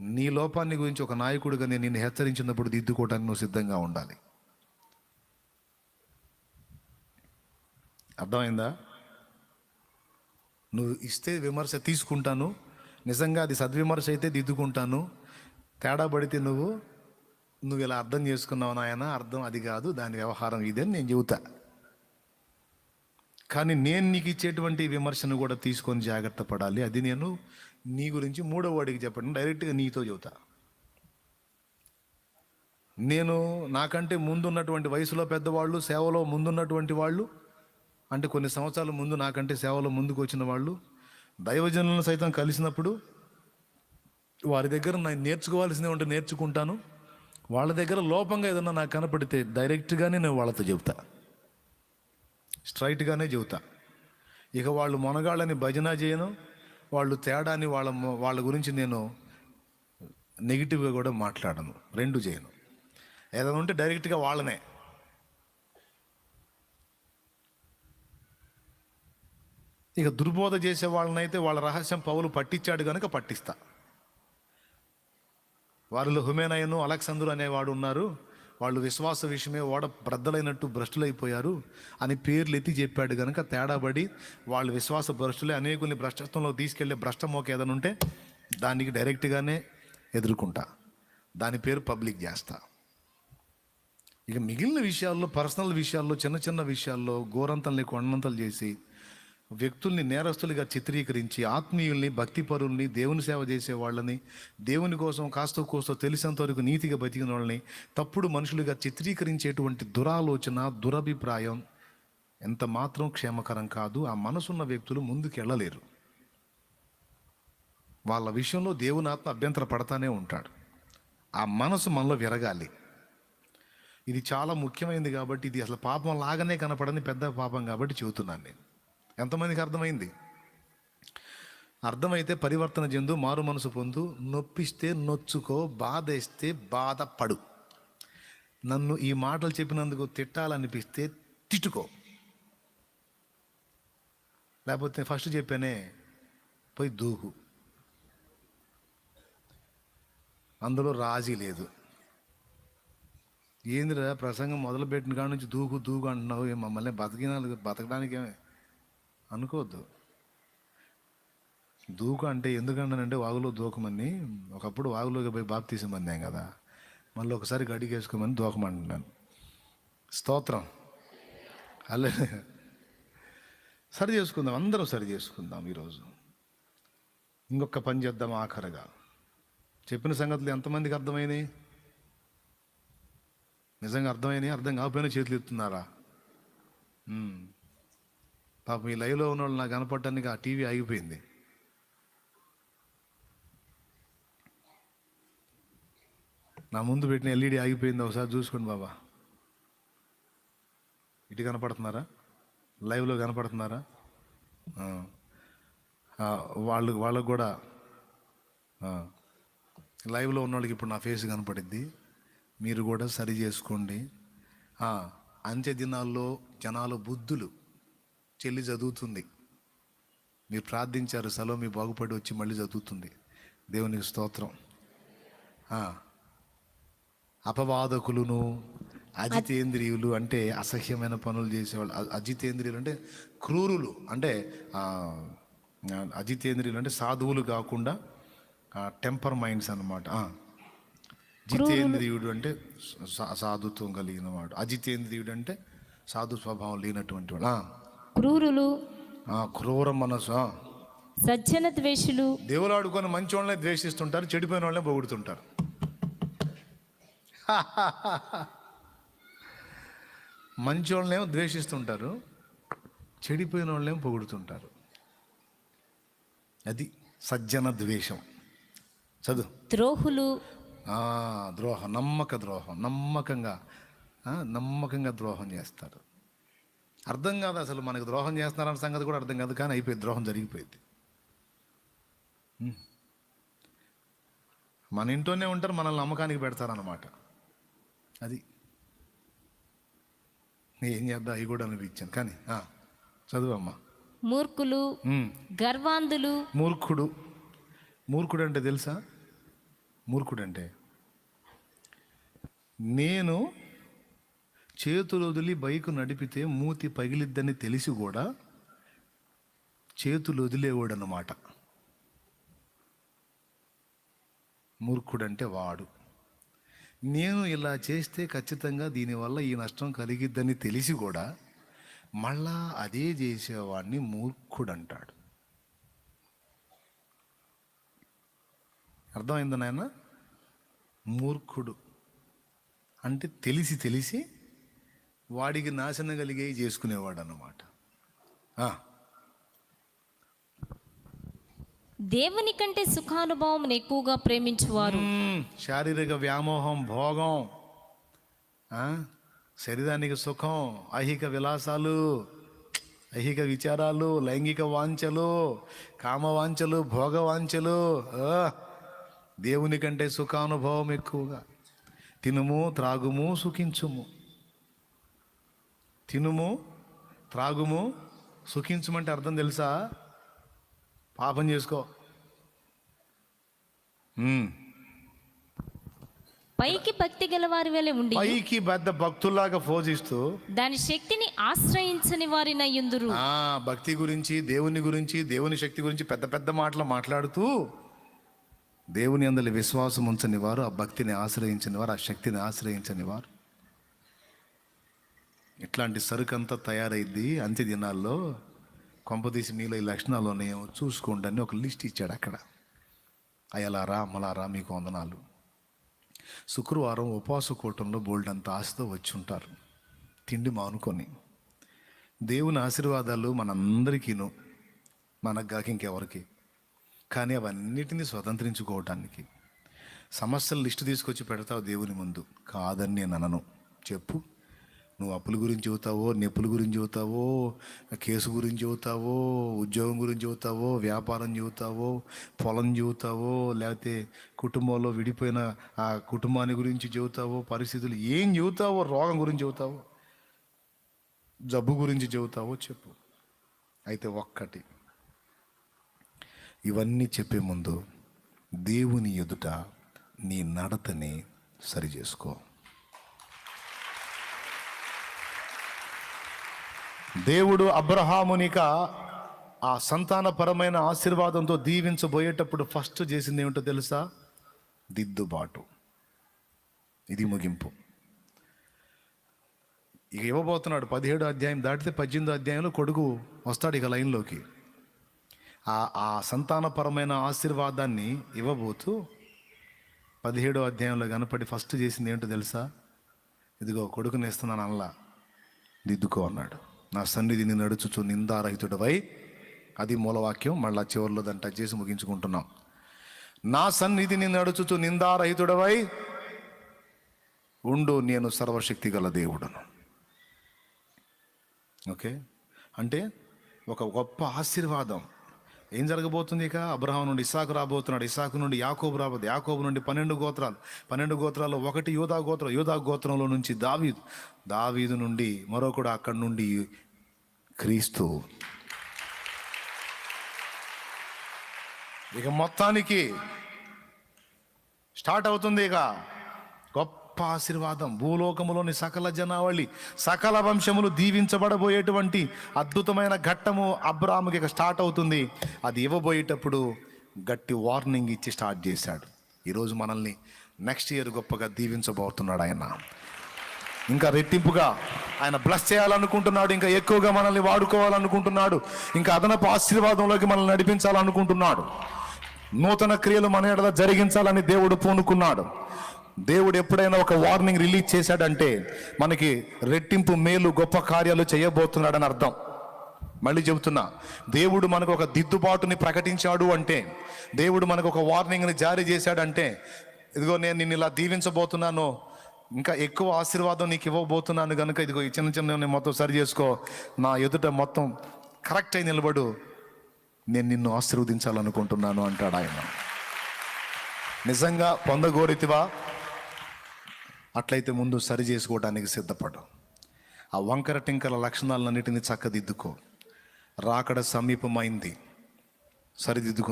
నీ లోపాన్ని గురించి ఒక నాయకుడిగా నేను నిన్ను హెచ్చరించినప్పుడు దిద్దుకోవడానికి నువ్వు సిద్ధంగా ఉండాలి. అర్థమైందా? నువ్వు ఇస్తే విమర్శ తీసుకుంటాను నిజంగా అది సద్విమర్శ అయితే దిద్దుకుంటాను తేడా పడితే నువ్వు నువ్వు ఇలా అర్థం చేసుకున్నావు నాయన అర్థం అది కాదు దాని వ్యవహారం ఇదే అని నేను చెబుతా. కానీ నేను నీకు ఇచ్చేటువంటి విమర్శను కూడా తీసుకొని జాగ్రత్త పడాలి. అది నేను నీ గురించి మూడో వాడికి చెప్పండి డైరెక్ట్గా నీతో చెబుతా. నేను నాకంటే ముందున్నటువంటి వయసులో పెద్దవాళ్ళు సేవలో ముందున్నటువంటి వాళ్ళు అంటే కొన్ని సంవత్సరాల ముందు నాకంటే సేవలో ముందుకు వచ్చిన వాళ్ళు దైవజనులను సైతం కలిసినప్పుడు వారి దగ్గర నేను నేర్చుకోవాల్సింది ఉంటే నేర్చుకుంటాను. వాళ్ళ దగ్గర లోపంగా ఏదన్నా నాకు కనపడితే డైరెక్ట్గానే నేను వాళ్ళతో చెబుతా. స్ట్రైట్గానే చెబుతా. ఇక వాళ్ళు మొనగాళ్ళని భజన చేయను వాళ్ళు తేడాని వాళ్ళ వాళ్ళ గురించి నేను నెగిటివ్గా కూడా మాట్లాడను. రెండు చేయను. ఏదైనా ఉంటే డైరెక్ట్గా వాళ్ళనే. ఇక దుర్బోధ చేసే వాళ్ళనైతే వాళ్ళ రహస్యం పౌలు పట్టించాడు కనుక పట్టిస్తా. వారిలో హుమేనయను అలెక్సందరు అనేవాడు ఉన్నారు. వాళ్ళు విశ్వాస విషయమే ఓడ బ్రద్దలైనట్టు భ్రష్టులైపోయారు అని పేర్లు ఎత్తి చెప్పాడు కనుక తేడాబడి వాళ్ళు విశ్వాస భ్రష్టులే అనేకుల్ని భ్రష్టత్వంలో తీసుకెళ్ళే భ్రష్టమోక ఏదైనా ఉంటే దానికి డైరెక్ట్గానే ఎదుర్కొంటా. దాని పేరు పబ్లిక్ చేస్తా ఇక మిగిలిన విషయాల్లో పర్సనల్ విషయాల్లో చిన్న చిన్న విషయాల్లో గోరంతల్ని కొండంతలు చేసి వ్యక్తుల్ని నేరస్తులుగా చిత్రీకరించి ఆత్మీయుల్ని భక్తిపరుల్ని దేవుని సేవ చేసే వాళ్ళని దేవుని కోసం కాస్త కోస్తో తెలిసినంత వరకు నీతిగా బతికిన వాళ్ళని తప్పుడు మనుషులుగా చిత్రీకరించేటువంటి దురాలోచన దురభిప్రాయం ఎంత మాత్రం క్షేమకరం కాదు. ఆ మనసున్న వ్యక్తులు ముందుకు వెళ్ళలేరు. వాళ్ళ విషయంలో దేవుని ఆత్మ అభ్యంతర పడతానే ఉంటాడు. ఆ మనసు మనలో విరగాలి. ఇది చాలా ముఖ్యమైనది కాబట్టి ఇది అసలు పాపం లాగానే కనపడని పెద్ద పాపం కాబట్టి చెబుతున్నాను నేను. ఎంతమందికి అర్థమైంది? అర్థమైతే పరివర్తన చెందు మారు మనసు పొందు నొప్పిస్తే నొచ్చుకో బాధేస్తే బాధపడు. నన్ను ఈ మాటలు చెప్పినందుకు తిట్టాలనిపిస్తే తిట్టుకో. లేకపోతే ఫస్ట్ చెప్పానే పోయి దూకు. అందులో రాజీ లేదు. ఏందిరా ప్రసంగం మొదలుపెట్టిన కాడ నుంచి దూకు దూకు అంటున్నావు? మమ్మల్ని బతికిన బతకడానికి ఏమే అనుకోవద్దు. దూకు అంటే ఎందుకంటానంటే వాగులో దూకమని ఒకప్పుడు వాగులోకి పోయి బాప్ బాప్తీసమన్నాం కదా మళ్ళీ ఒకసారి గడిగేసుకోమని దూకమంటున్నాను. స్తోత్రం. అల్లే సరి చేసుకుందాం అందరం సరి చేసుకుందాం ఈరోజు. ఇంకొక పని చేద్దాం ఆఖరగా. చెప్పిన సంగతులు ఎంతమందికి అర్థమైనాయి? నిజంగా అర్థమైనాయి? అర్థం కాకపోయినా చేతులు ఎత్తున్నారా? పాపం ఈ లైవ్లో ఉన్న వాళ్ళు నాకు కనపడటానికి ఆ టీవీ ఆగిపోయింది. నా ముందు పెట్టిన ఎల్ఈడి ఆగిపోయింది. ఒకసారి చూసుకోండి బాబా. ఇటు కనపడుతున్నారా? లైవ్లో కనపడుతున్నారా? వాళ్ళు వాళ్ళకు కూడా లైవ్లో ఉన్న వాళ్ళకి ఇప్పుడు నా ఫేస్ కనపడిద్ది. మీరు కూడా సరి చేసుకోండి. అంత్య దినాల్లో జనాలు బుద్ధులు. చెల్లి చదువుతుంది. మీరు ప్రార్థించారు సెలవు మీ బాగుపడి వచ్చి మళ్ళీ చదువుతుంది. దేవునికి స్తోత్రం. అపవాదకులను అజితేంద్రియులు అంటే అసహ్యమైన పనులు చేసేవాళ్ళు. అజితేంద్రియులు అంటే క్రూరులు అంటే అజితేంద్రియులు అంటే సాధువులు కాకుండా టెంపర్ మైండ్స్ అన్నమాట. జితేంద్రియుడు అంటే సాధుత్వం కలిగిన వాడు. అజితేంద్రియుడు అంటే సాధు స్వభావం లేనటువంటి వాడు. క్రూరులు ఆ, క్రూర మనసు. సజ్జన ద్వేషులు దేవుడు ఆడుకొని మంచి వాళ్ళనే ద్వేషిస్తుంటారు చెడిపోయిన వాళ్ళనే పొగుడుతుంటారు. మంచి వాళ్ళనేమో ద్వేషిస్తుంటారు చెడిపోయిన వాళ్ళేమో పొగుడుతుంటారు. అది సజ్జన ద్వేషం. చదువు. ద్రోహులు ద్రోహం నమ్మక ద్రోహం నమ్మకంగా నమ్మకంగా ద్రోహం చేస్తారు. అర్థం కాదు అసలు మనకు ద్రోహం చేస్తున్నారన్న సంగతి కూడా అర్థం కాదు కానీ అయిపోయింది ద్రోహం జరిగిపోయింది. మన ఇంట్లోనే ఉంటారు మనల్ని నమ్మకానికి పెడతారన్నమాట. అది. ఏం చేద్దాం అవి కూడా అనిపించాను కానీ చదువు అమ్మా మూర్ఖులు. గర్వాంధులు. మూర్ఖుడు. మూర్ఖుడు అంటే తెలుసా? మూర్ఖుడంటే. నేను చేతులు వదిలి బైకు నడిపితే మూతి పగిలిద్దని తెలిసి కూడా చేతులు వదిలేవాడు అన్నమాట మూర్ఖుడంటే వాడు. నేను ఇలా చేస్తే ఖచ్చితంగా దీనివల్ల ఈ నష్టం కలిగిద్దని తెలిసి కూడా మళ్ళా అదే చేసేవాడిని మూర్ఖుడంటాడు. అర్థమైంది నాయన? మూర్ఖుడు. అంటే తెలిసి తెలిసి వాడికి నాశనం కలిగేవి చేసుకునేవాడు అన్నమాట దేవుని కంటే సుఖానుభవం ఎక్కువగా ప్రేమించువారు. శారీరక వ్యామోహం భోగం శరీరానికి సుఖం ఐహిక విలాసాలు ఐహిక విచారాలు లైంగిక వాంఛలు కామ వాంఛలు భోగ వాంఛలు ఆ, దేవుని కంటే సుఖానుభవం ఎక్కువగా. తినుము త్రాగుము సుఖించుము. తినుము త్రాగుము సుఖించమంటే అర్థం తెలుసా? పాపం చేసుకో. పైకి భక్తి గల వారి వలె ఉండి పైకి పెద్ద భక్తుల్లాగా పోజిస్తూ దాని శక్తిని ఆశ్రయించని వారిన యుందురు ఆ భక్తి గురించి దేవుని గురించి దేవుని శక్తి గురించి పెద్ద పెద్ద మాటలు మాట్లాడుతూ దేవుని అందరి విశ్వాసం ఉంచని వారు ఆ భక్తిని ఆశ్రయించని వారు ఆ శక్తిని ఆశ్రయించని వారు. ఇట్లాంటి సరుకంతా తయారైద్ది అంత్య దినాల్లో కొంపదీసి మీలో ఈ లక్షణాలు ఉన్నాయో చూసుకోండి అని ఒక లిస్ట్ ఇచ్చాడు అక్కడ. అయలారా అమలారా మీకు వందనాలు. శుక్రవారం ఉపవాస కూటంలో బోల్డ్ అంత ఆశతో వచ్చి ఉంటారు తిండి మానుకొని. దేవుని ఆశీర్వాదాలు మనందరికీను మనకు కాక ఇంకెవరికి. కానీ అవన్నిటినీ స్వతంత్రించుకోవటానికి. సమస్యల లిస్టు తీసుకొచ్చి పెడతావు దేవుని ముందు. కాదని నేను అనను. చెప్పు. నువ్వు అప్పుల గురించి చెబుతావో నొప్పుల గురించి చెబుతావో కేసు గురించి చెబుతావో ఉద్యోగం గురించి చెబుతావో వ్యాపారం చెబుతావో పొలం చెబుతావో లేకపోతే కుటుంబంలో విడిపోయిన ఆ కుటుంబాన్ని గురించి చెబుతావో పరిస్థితులు ఏం చెబుతావో రోగం గురించి చెబుతావో జబ్బు గురించి చెబుతావో చెప్పు. అయితే ఒక్కటి. ఇవన్నీ చెప్పే ముందు దేవుని ఎదుట నీ నడతని సరి దేవుడు అబ్రహామునిక ఆ సంతానపరమైన ఆశీర్వాదంతో దీవించబోయేటప్పుడు ఫస్ట్ చేసింది ఏమిటో తెలుసా? దిద్దుబాటు. ఇది ముగింపు. ఇక ఇవ్వబోతున్నాడు పదిహేడు అధ్యాయం దాటితే పద్దెనిమిదో అధ్యాయంలో కొడుకు వస్తాడు ఇక లైన్లోకి. ఆ ఆ సంతానపరమైన ఆశీర్వాదాన్ని ఇవ్వబోతూ పదిహేడో అధ్యాయంలో కనపడి ఫస్ట్ చేసింది ఏంటో తెలుసా? ఇదిగో కొడుకుని ఇస్తున్నాను అల్లా దిద్దుకో అన్నాడు. నా సన్నిధిని నడుచుచు నిందారహితుడవై. అది మూలవాక్యం మళ్ళా చివరిలో దాన్ని టచ్ చేసి ముగించుకుంటున్నాం. నా సన్నిధిని నడుచుచు నిందారహితుడవై. ఉండు నేను సర్వశక్తి గల దేవుడను. ఓకే? అంటే ఒక గొప్ప ఆశీర్వాదం. ఏం జరగబోతుంది ఇక? అబ్రహాం నుండి ఇసాకు రాబోతున్నాడు. ఇసాకు నుండి యాకోబు రాబోతుంది యాకోబు నుండి పన్నెండు గోత్రాలు. పన్నెండు గోత్రాల్లో ఒకటి యూదా గోత్రం యూదా గోత్రంలో నుంచి దావీదు. దావీదు నుండి మరొకడు అక్కడి నుండి క్రీస్తు. ఇక మొత్తానికి స్టార్ట్ అవుతుంది ఇక. గొప్ప గొప్ప ఆశీర్వాదం భూలోకములోని సకల జనావళి సకల వంశములు దీవించబడబోయేటువంటి అద్భుతమైన ఘట్టము అబ్రాముకి ఇక స్టార్ట్ అవుతుంది. అది ఇవ్వబోయేటప్పుడు గట్టి వార్నింగ్ ఇచ్చి స్టార్ట్ చేశాడు. ఈరోజు మనల్ని నెక్స్ట్ ఇయర్ గొప్పగా దీవించబోతున్నాడు ఆయన. ఇంకా రెట్టింపుగా ఆయన బ్లస్ చేయాలనుకుంటున్నాడు ఇంకా ఎక్కువగా మనల్ని వాడుకోవాలనుకుంటున్నాడు ఇంకా అదనపు ఆశీర్వాదంలోకి మనల్ని నడిపించాలనుకుంటున్నాడు. నూతన క్రియలు మన ఎడల జరిగించాలని దేవుడు పూనుకున్నాడు. దేవుడు ఎప్పుడైనా ఒక వార్నింగ్ రిలీజ్ చేశాడంటే మనకి రెట్టింపు మేలు గొప్ప కార్యాలు చేయబోతున్నాడని అర్థం. మళ్ళీ చెబుతున్నా దేవుడు మనకు ఒక దిద్దుబాటుని ప్రకటించాడు అంటే దేవుడు మనకు ఒక వార్నింగ్ని జారీ చేశాడంటే ఇదిగో నేను నిన్ను ఇలా దీవించబోతున్నాను ఇంకా ఎక్కువ ఆశీర్వాదం నీకు ఇవ్వబోతున్నాను కనుక ఇదిగో ఈ చిన్న చిన్న మొత్తం సరి చేసుకో నా ఎదుట మొత్తం కరెక్ట్ అయి నిలబడు నేను నిన్ను ఆశీర్వదించాలనుకుంటున్నాను అంటాడు ఆయన. నిజంగా పొందగోరితివా? అట్లయితే ముందు సరి చేసుకోవడానికి సిద్ధపడు. ఆ వంకర టింకర లక్షణాలన్నిటిని చక్కదిద్దుకో. రాకడ సమీపమైంది. సరిదిద్దుకు